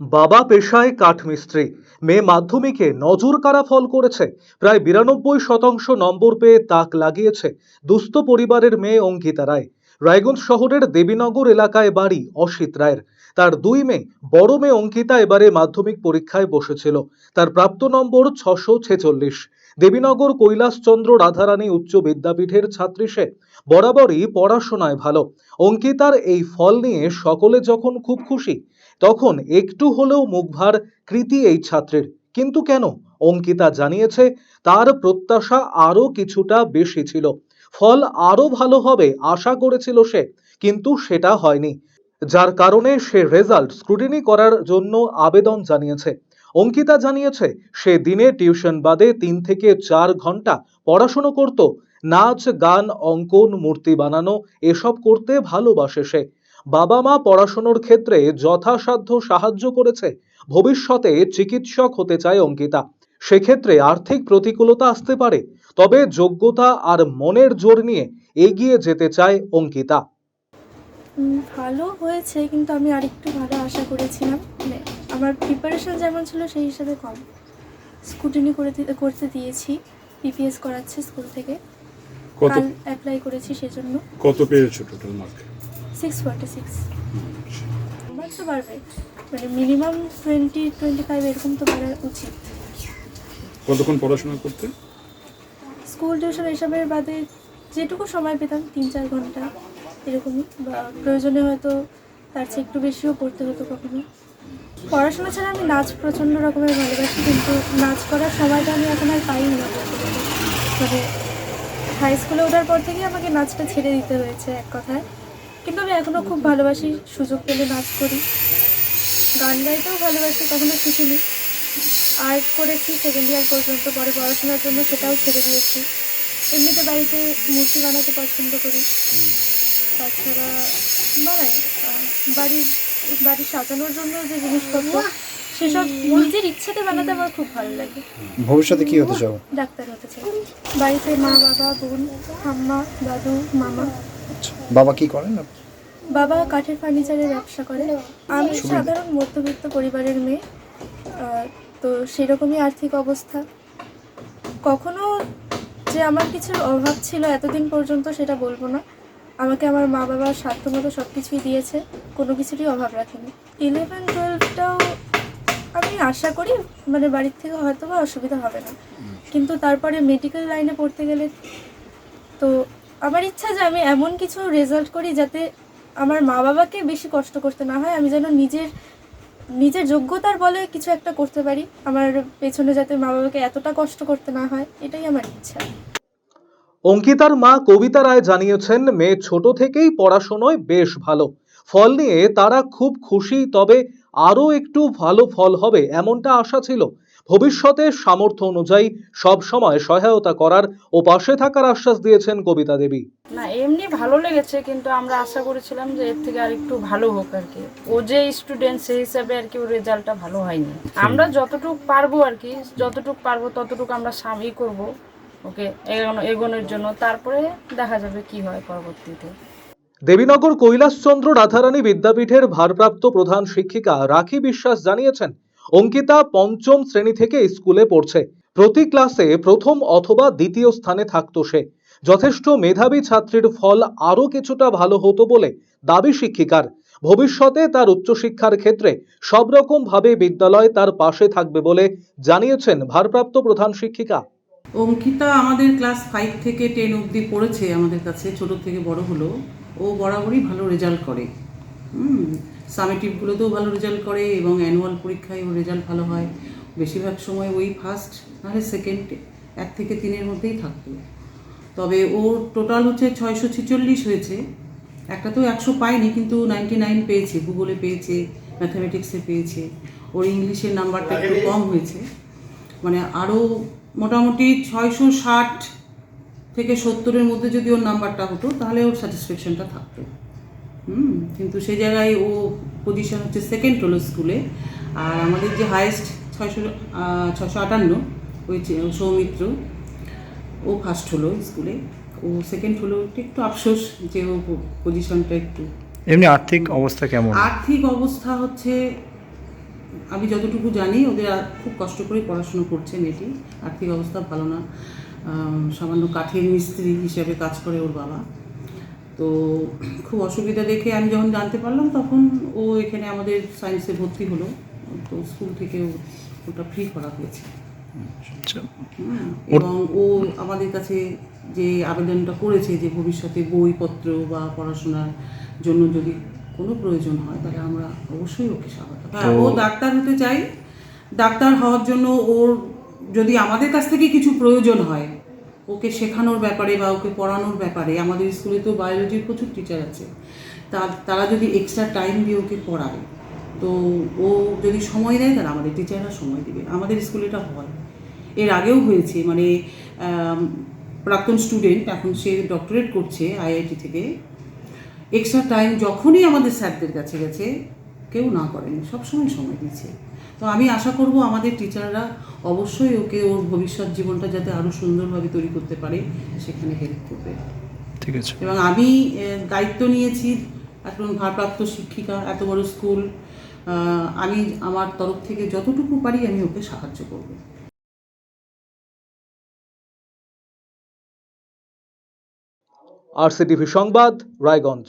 বাবা পেশায় কাঠমিস্ত্রি। মেয়ে মাধ্যমিকে নজর কাড়া ফল করেছে। প্রায় বিরানব্বই শতাংশ নম্বর পেয়ে তাক লাগিয়েছে দুস্থ পরিবারের মেয়ে অঙ্কিতা রায়। রায়গঞ্জ শহরের দেবীনগর এলাকায় বাড়ি অসিত রায়ের। তার দুই মেয়ে, বড় মেয়ে অঙ্কিতা এবারে মাধ্যমিক পরীক্ষায় বসেছিল। তার প্রাপ্ত নম্বর ছশো ছেচল্লিশ। দেবীনগর কৈলাসচন্দ্র রাধারানী উচ্চ বিদ্যাপীঠের ছাত্রী সে। বরাবরই পড়াশোনায় ভালো। অঙ্কিতার এই ফল নিয়ে সকলে যখন খুব খুশি তখন একটু হলেও মুখভার কৃতি এই ছাত্রের। কিন্তু কেন? অঙ্কিতা জানিয়েছে, তার প্রত্যাশা আরও কিছুটা বেশি ছিল। ফল আরও ভালো হবে আশা করেছিল সে, কিন্তু সেটা হয়নি। যার কারণে সে রেজাল্ট স্ক্রুটিনি করার জন্য আবেদন জানিয়েছে। অঙ্কিতা জানিয়েছে, সে দিনে টিউশন বাদে তিন থেকে চার ঘণ্টা পড়াশুনো করত। নাচ, গান, অঙ্কন, মূর্তি বানানো, এসব করতে ভালোবাসে সে। বাবা মা পড়াশোনার ক্ষেত্রে যথাসাধ্য সাহায্য করেছে। ভবিষ্যতে চিকিৎসক হতে চায় অঙ্কিতা। সেক্ষেত্রে আর্থিক প্রতিকূলতা আসতে পারে। তবে যোগ্যতা আর মনের জোর নিয়ে এগিয়ে যেতে চায় অঙ্কিতা। ভালো হয়েছে কিন্তু আমি আরেকটু ভালো আশা করেছিলাম। মানে আমার প্রিপারেশন যেমন ছিল সেই হিসাবে কম। স্কুটিনি করে করতে দিয়েছি। পিপিএস করাচ্ছে স্কুল থেকে। কত? অ্যাপ্লাই করেছি সেজন্য। কত পেয়েছ total mark six forty six আমার তো বাড়বে। মানে মিনিমাম টোয়েন্টি টোয়েন্টি ফাইভ এরকম তো বাড়া উচিত। কতক্ষণ পড়াশোনা করতে? স্কুল টিউশন এসবের বাদে যেটুকু সময় পেতাম তিন চার ঘণ্টা এরকমই। বা প্রয়োজনে হয়তো তার চেয়ে একটু বেশিও পড়তে হতো কখনো। পড়াশোনা ছাড়া আমি নাচ প্রচণ্ড রকমের ভালোবাসি কিন্তু নাচ করার সময়টা আমি এখন আর পাইনি। না। মানে হাই স্কুলে ওঠার পর থেকেই আমাকে নাচটা ছেড়ে দিতে হয়েছে এক কথায়। কিন্তু আমি এখনও খুব ভালোবাসি সুযোগ পেলে নাচ করি। গান গাইতেও ভালোবাসি কখনো শিখিনি। আর্ট করেছি সেকেন্ড ইয়ার পর্যন্ত পরে পড়াশোনার জন্য সেটাও ছেড়ে দিয়েছি। এমনিতে বাড়িতে মূর্তি বানাতে পছন্দ করি। তাছাড়া বানাই বাড়ির বাড়ি সাজানোর জন্য যে জিনিসপত্র সেসব নিজের ইচ্ছেতে বানাতে আমার খুব ভালো লাগে। ভবিষ্যতে কি হতে চাও? ডাক্তার হতে চাই। বাড়িতে মা বাবা বোন ঠাম্মা দাদু মামা বাবা কি করেন? বাবা কাঠের ফার্নিচারের ব্যবসা করে। আমি সাধারণ মধ্যবিত্ত পরিবারের মেয়ে। তো সেরকমই আর্থিক অবস্থা। কখনো যে আমার কিছুর অভাব ছিল এতদিন পর্যন্ত সেটা বলব না। আমাকে আমার মা বাবা সাধ্যমতো সব কিছুই দিয়েছে কোনো কিছুরই অভাব রাখেনি। ইলেভেন টুয়েলভটাও আমি আশা করি মানে বাড়ির থেকে হয়তো বা অসুবিধা হবে না। কিন্তু তারপরে মেডিকেল লাইনে পড়তে গেলে তো আমার ইচ্ছা যে আমি এমন কিছু রেজাল্ট করি যাতে আমার মা বাবাকে বেশি কষ্ট করতে না হয়, আমি যেন নিজের নিজের যোগ্যতার বলে কিছু একটা করতে পারি, আমার পেছনে যাতে মা বাবাকে এতটা কষ্ট করতে না হয়, এটাই আমার ইচ্ছা। অঙ্কিতার মা কবিতা রায় জানিয়েছেন, মেয়ে ছোট থেকেই পড়াশোনায় বেশ ভালো। ফল নিয়ে তারা খুব খুশি, তবে আরও একটু ভালো ফল হবে, এমনটা আশা ছিল। ভবিষ্যতে সামর্থ্য অনুযায়ী সব সময় সহায়তা করার ও পাশে থাকার আশ্বাস দিয়েছেন কবিতা দেবী। না এমনি ভালো লেগেছে কিন্তু আমরা আশা করেছিলাম যে এর থেকে আর একটু ভালো হোক আর কি। ও যে স্টুডেন্ট সেই হিসাবে আর কি ওর রেজাল্টটা ভালো হয়নি। আমরা যতটুকু পারব আর কি যতটুকু পারব ততটুকু আমরা স্বামী করব ওকে এগোনো এগোনোর জন্য। তারপরে দেখা যাবে কি হয় পরবর্তীতে। দেবীনগর কৈলাসচন্দ্র রাধারানী বিদ্যাপীঠের ভারপ্রাপ্ত প্রধান শিক্ষিকা রাখি বিশ্বাস জানিয়েছেন অঙ্কিতা পঞ্চম শ্রেণি থেকে স্কুলে পড়ছে। প্রতি ক্লাসে প্রথম অথবা দ্বিতীয় স্থানে থাকতো সে। যথেষ্ট মেধাবী ছাত্রীর ফল আরও কিছুটা ভালো হতো বলে দাবি শিক্ষিকার। ভবিষ্যতে তার উচ্চশিক্ষার ক্ষেত্রে সব রকম ভাবে বিদ্যালয় তার পাশে থাকবে বলে জানিয়েছেন ভারপ্রাপ্ত প্রধান শিক্ষিকা। অঙ্কিতা আমাদের ক্লাস ফাইভ থেকে টেন অবধি পড়েছে আমাদের কাছে, ছোট থেকে বড় হলো। ও বরাবরই ভালো রেজাল্ট করে। সামেটিভগুলোতেও ভালো রেজাল্ট করে এবং অ্যানুয়াল পরীক্ষায় ওর রেজাল্ট ভালো হয়। বেশিরভাগ সময় ওই ফার্স্ট নাহলে সেকেন্ড এক থেকে তিনের মধ্যেই থাকতো। তবে ওর টোটাল হচ্ছে ছয়শো ছেচল্লিশ হয়েছে। একটা তো একশো পায়নি কিন্তু নাইনটি নাইন পেয়েছে ভূগোলে পেয়েছে ম্যাথামেটিক্সে পেয়েছে। ওর ইংলিশের নাম্বারটা একটু কম হয়েছে। মানে আরও মোটামুটি ছয়শো ষাট থেকে সত্তরের মধ্যে যদি ওর নাম্বারটা হতো, তাহলে ওর স্যাটিসফ্যাকশনটা থাকতো। হুম কিন্তু সেই জায়গায় ও পজিশন হচ্ছে সেকেন্ড হলো স্কুলে আর আমাদের যে হায়েস্ট ছয়শো ছশো আটান্ন ওই সৌমিত্র ও ফার্স্ট হলো স্কুলে ও সেকেন্ড হলো একটু আফসোস যে ও পজিশনটা একটু এমনি আর্থিক অবস্থা কেমন? আর্থিক অবস্থা হচ্ছে আমি যতটুকু জানি ওদের খুব কষ্ট করে পড়াশুনো করছে মেয়েটি। আর্থিক অবস্থা ভালো না। সামান্য কাঠের মিস্ত্রি হিসেবে কাজ করে ওর বাবা। তো খুব অসুবিধা দেখে আমি যখন জানতে পারলাম তখন ও এখানে আমাদের সায়েন্সে ভর্তি হলো। তো স্কুল থেকে ওটা ফ্রি করা হয়েছে। আচ্ছা। এবং ও আমাদের কাছে যে আবেদনটা করেছে যে ভবিষ্যতে বইপত্র বা পড়াশোনার জন্য যদি কোনো প্রয়োজন হয় তাহলে আমরা অবশ্যই ওকে স্বাগত। হ্যাঁ ও ডাক্তার হতে চাই। ডাক্তার হওয়ার জন্য ওর যদি আমাদের কাছ থেকে কিছু প্রয়োজন হয় ওকে শেখানোর ব্যাপারে বা ওকে পড়ানোর ব্যাপারে, আমাদের স্কুলে তো বায়োলজির প্রচুর টিচার আছে, তা, তারা যদি এক্সট্রা টাইম দিয়ে ওকে পড়ায়, তো ও যদি সময় দেয় তাহলে আমাদের টিচাররা সময় দেবে। আমাদের স্কুলে এটা হয়। এর আগেও হয়েছে মানে প্রাক্তন স্টুডেন্ট এখন সে ডক্টরেট করছে আইআইটি থেকে। এক্সট্রা টাইম যখনই আমাদের স্যারদের কাছে গেছে, কেউ না করেনি, সবসময় সময় দিচ্ছে তো আমি আশা করব আমাদের টিচাররা অবশ্যই ওকে ওর ভবিষ্যৎ জীবনটা যাতে আরও সুন্দরভাবে তৈরি করতে পারে সেখানে হেল্প করবে। ঠিক আছে। এবং আমি দায়িত্ব নিয়েছি এখন ভারপ্রাপ্ত শিক্ষিকা এত বড় স্কুল আমি আমার তরফ থেকে যতটুকু পারি আমি ওকে সাহায্য করব। আরসিটিভি সংবাদ রায়গঞ্জ।